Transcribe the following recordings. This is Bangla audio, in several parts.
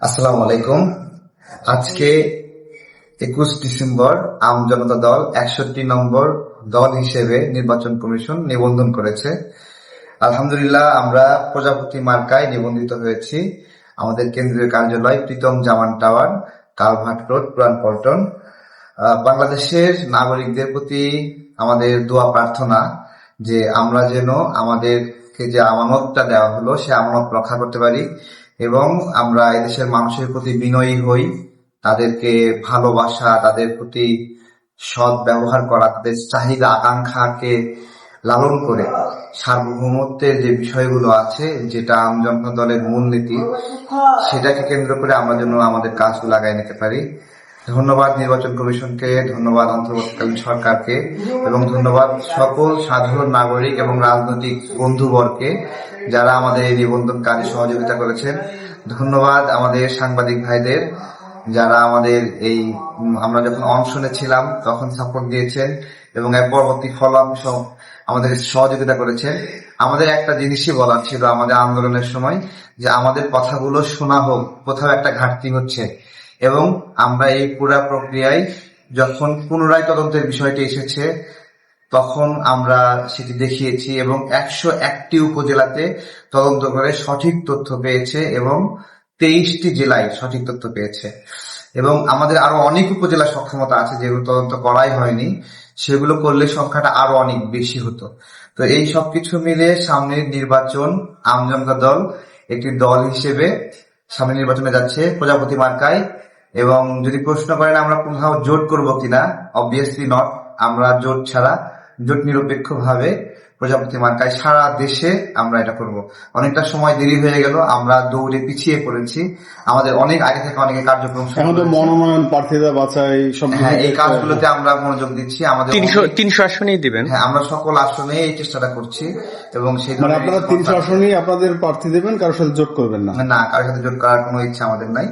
আসসালামু আলাইকুম। আজকে একুশ ডিসেম্বর আম জনতা দল একষট্টি নম্বর দল হিসেবে নির্বাচন কমিশন নিবন্ধন করেছে। আলহামদুলিল্লাহ, আমরা প্রজাপতি মার্কায় নিবন্ধিত হয়েছি। আমাদের কেন্দ্রীয় কার্যালয় Pritam Zaman tower culvert road, Purana Paltan. বাংলাদেশের নাগরিকদের প্রতি আমাদের দোয়া প্রার্থনা যে আমরা যেন আমাদেরকে যে আমানতটা দেওয়া হলো, সে আমানত রক্ষা করতে পারি। এবং আমরা এদেশের মানুষের প্রতি বিনয়ী হই, তাদেরকে ভালোবাসা, তাদের প্রতি সৎ ব্যবহার করা, তাদের চাহিদা, আকাঙ্ক্ষাকে লালন করে। সার্বভৌমত্বের যে বিষয়গুলো আছে, যেটা আম জনতা দলের মূলনীতি, সেটাকে কেন্দ্র করে আমরা যেন আমাদের কাজগুলো আগায় নিতে পারি। ধন্যবাদ নির্বাচন কমিশনকে, ধন্যবাদ অন্তর্বর্তীকালীন সরকারকে, এবং ধন্যবাদ সকল সাধারণ নাগরিক এবং রাজনৈতিক বন্ধুবর্গকে যারা আমাদের এই নিবন্ধন কাজে সহযোগিতা করেছেন। ধন্যবাদ আমাদের সাংবাদিক ভাইদের, যারা আমাদের এই, আমরা যখন অনশনে ছিলাম তখন সাপোর্ট দিয়েছেন এবং এর পরবর্তী ফলাংশ আমাদের সহযোগিতা করেছেন। আমাদের একটা জিনিসই বলার ছিল আমাদের আন্দোলনের সময় যে আমাদের কথাগুলো শোনা হোক, কোথাও একটা ঘাটতি হচ্ছে। এবং আমরা এই পুরা প্রক্রিয়ায় যখন পুনরায় তদন্তের বিষয়টি এসেছে, তখন আমরা সেটি দেখিয়েছি এবং একশো একটি উপজেলাতে তদন্ত করে সঠিক তথ্য পেয়েছে এবং তেইশটি জেলায় সঠিক তথ্য পেয়েছে। এবং আমাদের আরও অনেক উপজেলা সক্ষমতা আছে যেগুলো তদন্ত করাই হয়নি। সেগুলো করলে সংখ্যাটা আরও অনেক বেশি হতো। তো এই সবকিছু মিলে সামনের নির্বাচন আমজনতা দল একটি দল হিসেবে সামনে নির্বাচনে যাচ্ছে প্রজাপতি মার্কায়। এবং যদি প্রশ্ন করেন আমরা কোথাও জোট করব কিনা অবভিয়াসলি নট আমরা জোট ছাড়া, জোট নিরপেক্ষ ভাবে প্রজাপতি মার্কায় সারা দেশে আমরা এটা করব। অনেকটা সময় দেরি হয়ে গেল আমরা দৌড়ে পিছিয়ে পড়েছি। আমাদের অনেক আগে থেকে অনেকে কার্যক্রম। মনোনয়ন প্রার্থীদের বাছাই সব হ্যাঁ এই কাজগুলোতে আমরা মনোযোগ দিচ্ছি। আমাদের তিনশো তিনশো আসনেই দিবেন। হ্যাঁ আমরা সকল আসনে এই চেষ্টাটা করছি এবং সেই মানে আপনারা তিনশো আসনেই আপনাদের প্রার্থী দেবেন কারোর সাথে জোট করবেন না। না কারোর সাথে জোট করার কোনো ইচ্ছা আমাদের নাই।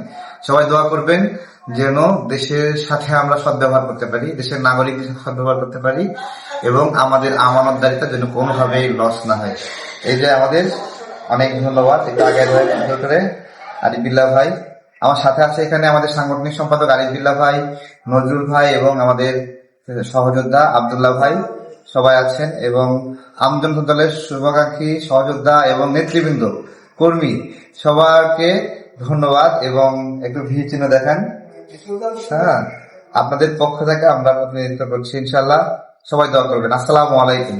সবাই দোয়া করবেন। যেন দেশের সাথে আমরা সদ্ব্যবহার করতে পারি, দেশের নাগরিকদের সাথে সদ্ব্যবহার করতে পারি এবং আমাদের আমানতদারিতা যেন কোনোভাবেই লস না হয়। এই যে আমাদের অনেক ধন্যবাদ, একটু আগে করে। আরিফিল্লা ভাই, আমার সাথে আছে এখানে আমাদের সাংগঠনিক সম্পাদক আরিফিল্লা ভাই, নজরুল ভাই এবং আমাদের সহযোদ্ধা আবদুল্লাহ ভাই সবাই আছেন এবং আমজনতা দলের শুভাকাঙ্ক্ষী সহযোদ্ধা এবং নেতৃবৃন্দ, কর্মী সবাইকে ধন্যবাদ এবং একটু ভিড় চিহ্ন দেখান। হ্যাঁ আপনাদের পক্ষ থেকে আমরা প্রতিনিধিত্ব করছি ইনশাল্লাহ সবাই দোয়া করবেন। আসসালামু আলাইকুম।